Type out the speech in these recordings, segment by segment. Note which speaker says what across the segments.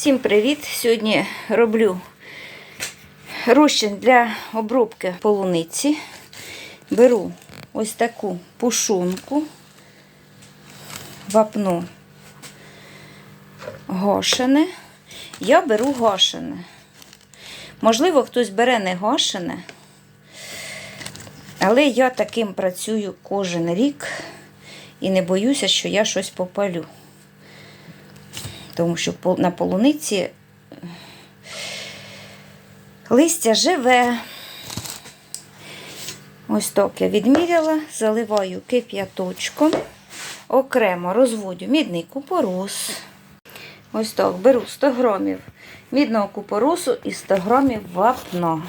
Speaker 1: Всім привіт! Сьогодні роблю розчин для обробки полуниці. Беру ось таку пушунку, вапну гошене. Я беру гошене. Можливо, хтось бере не гошене, але я таким працюю кожен рік і не боюся, що я щось попалю. Тому що на полуниці листя живе. Ось так я відміряла, заливаю кип'яточком, окремо розводю мідний купорос. Ось так беру 100 грамів мідного купоросу і 100 грамів вапна.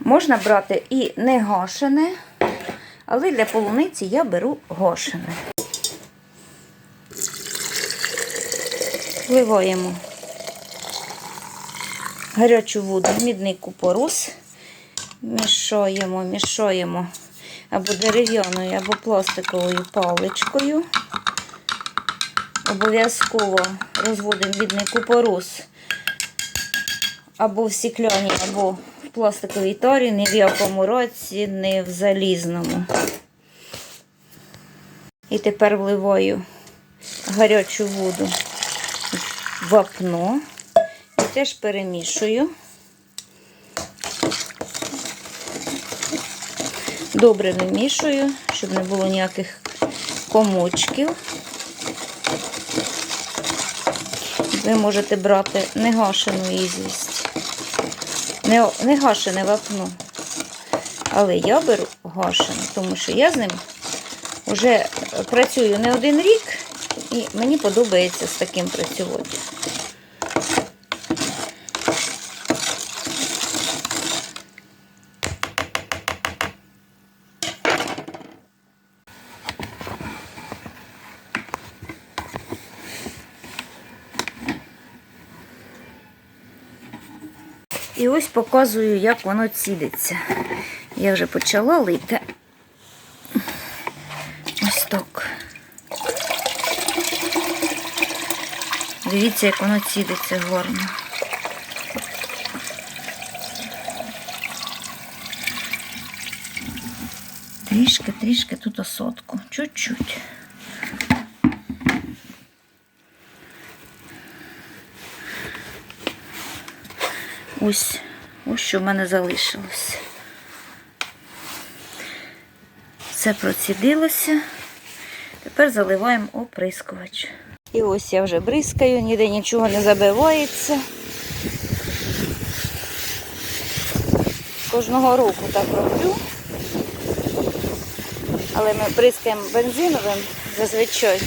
Speaker 1: Можна брати і не гашене, але для полуниці я беру гашене. Вливаємо гарячу воду, мідний купорос, мішаємо, мішаємо. Або дерев'яною, або пластиковою паличкою. Обов'язково розводимо мідний купорос або в стекляній, або в пластиковій тарі, ні в якому році, не в залізному. І тепер вливаю гарячу воду вапно і теж перемішую. Добре вимішую, щоб не було ніяких комочків. Ви можете брати негашену ізвість. Не, не гашене вапно. Але я беру гашене, тому що я з ним вже працюю не один рік, і мені подобається з таким працювати. І ось показую, як воно цідиться. Я вже почала лити. Ось так. Дивіться, як воно цідиться гарно. Трішки, трішки тут осотку. Чуть-чуть. Ось, ось що в мене залишилось. Все процідилося. Тепер заливаємо оприскувач. І ось я вже бризкаю, ніде нічого не забивається. Кожного року так роблю. Але ми бризкаємо бензиновим зазвичай.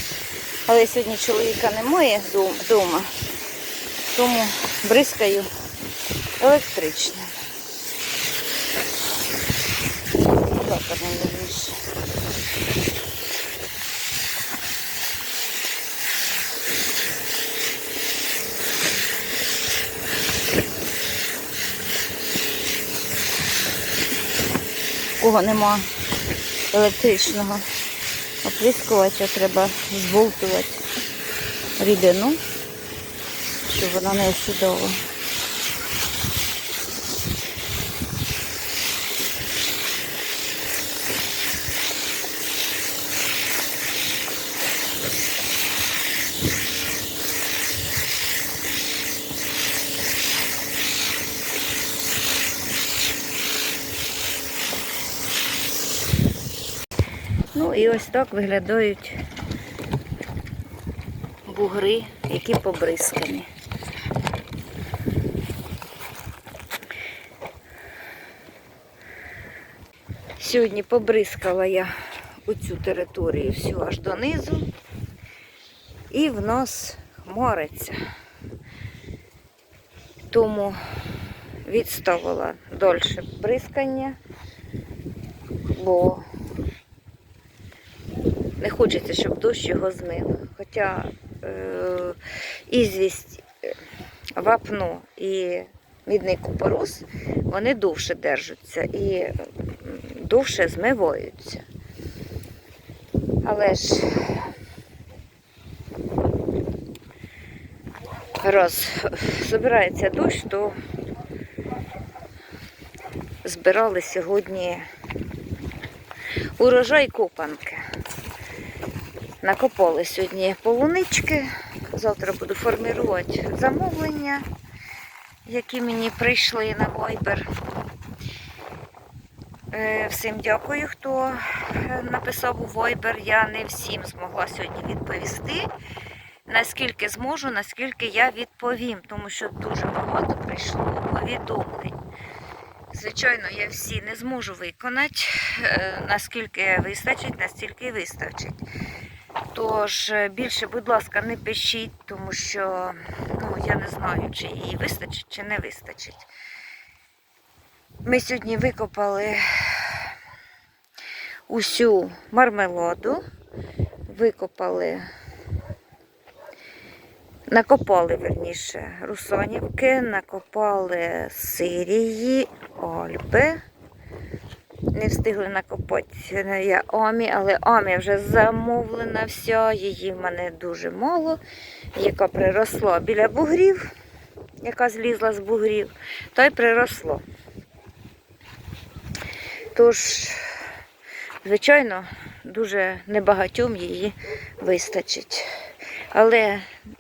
Speaker 1: Але сьогодні чоловіка немає вдома, тому бризкаю електричним. Так. У кого нема електричного оприскувача, треба зболтувати рідину, щоб вона не осідала. Ну і ось так виглядають бугри, які побризкані. Сьогодні побризкала я оцю територію всю аж донизу, і в нас хмариться. Тому відставила дольше бризкання, бо не хочеться, щоб дощ його змив. Хоча е, ізвість, е, вапно і мідний купорос, вони довше держаться і довше змиваються. Але ж раз збирається дощ, то збирали сьогодні урожай копанки. Накопали сьогодні полунички. Завтра буду формувати замовлення, які мені прийшли на Viber. Е, Всім дякую, хто е, написав у Viber. Я не всім змогла сьогодні відповісти. Наскільки зможу, наскільки я відповім, тому що дуже багато прийшло повідомлень. Звичайно, я всі не зможу виконати. Е, Наскільки вистачить, настільки вистачить. Тож е, більше, будь ласка, не пишіть, тому що ну, я не знаю, чи її вистачить, чи не вистачить. Ми сьогодні викопали усю мармеладу, викопали, накопали, верніше, русанівки, накопали сирії, альби. Не встигли накопати я Амі, але Амі вже замовлена вся, її в мене дуже мало, яка приросла біля бугрів, яка злізла з бугрів, та й приросла. Тож, звичайно, дуже небагатьом її вистачить. Але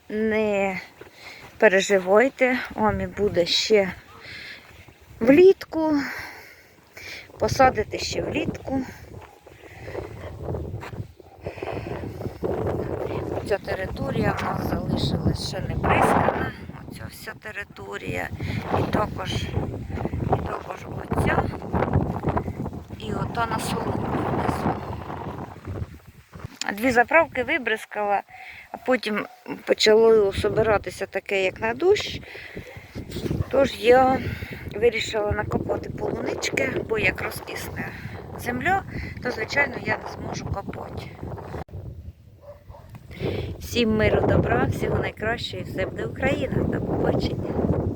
Speaker 1: не переживайте, Амі буде ще влітку. Посадити ще влітку. Ця територія в нас залишилась ще не прискана. Оця вся територія. І також, і також оця. І ота на соломі внизу. Дві заправки вибризкала, а потім почало собиратися таке, як на дощ. Тож я вирішила накопати полунички, бо як розкисне земля, то, звичайно, я не зможу копати. Всім миру, добра, всього найкращого і все буде Україна. До побачення.